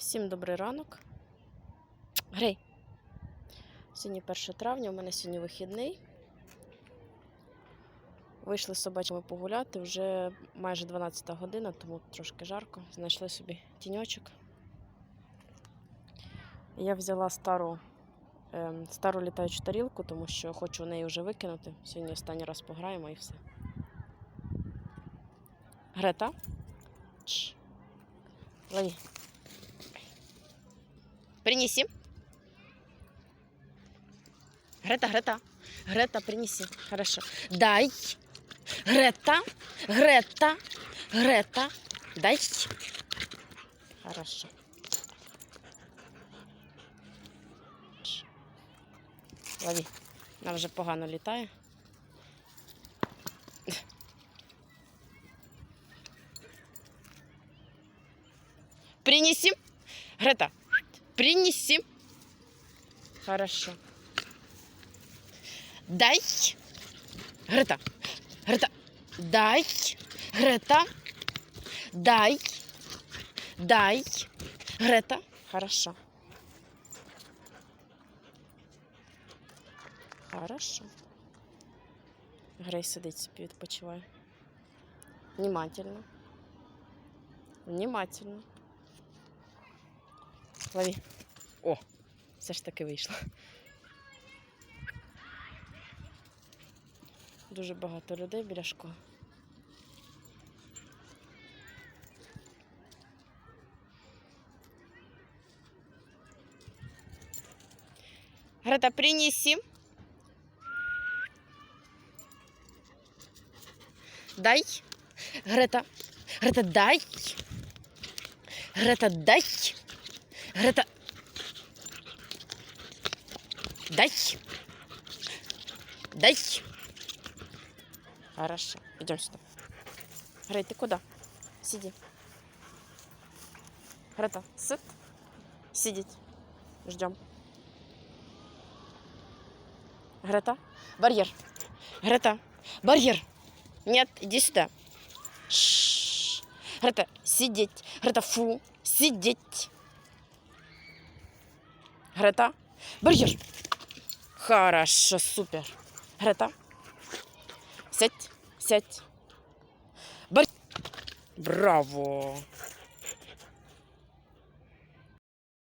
Всім добрий ранок. Грей. Сьогодні 1 травня, у мене сьогодні вихідний. Вийшли з собачими погуляти, вже майже 12 година, тому трошки жарко. Знайшли собі тіньочок. Я взяла стару, ем, стару літаючу тарілку, тому що хочу неї вже викинути. Сьогодні останній раз пограємо і все. Грета. Лови. Принеси. Грета, Грета. Грета, принеси. Хорошо. Дай. Грета. Грета. Грета. Дай. Хорошо. Лови. Вона вже погано літає. Принеси. Грета, принеси. Хорошо. Дай. Грета. Грета. Дай. Грета. Дай. Дай. Грета. Хорошо. Хорошо. Грей сидить собі відпочиває. Внимательно. Внимательно. Лови. О, все ж таки вийшло. Дуже багато людей біля школи. Грета, принеси. Дай. Грета. Грета, дай. Грета, дай. Грета. Дай. Дай. Хорошо. Идем сюда. Грей, ты куда? Сиди. Грета, сыт. Сидеть. Ждем. Грета. Барьер. Грета. Барьер. Нет, иди сюда. Шш. Грета, сидеть. Грета, фу. Сидеть. Грета. Барьер. Хорошо, супер. Грета. Сядь, сядь. Бар... Браво.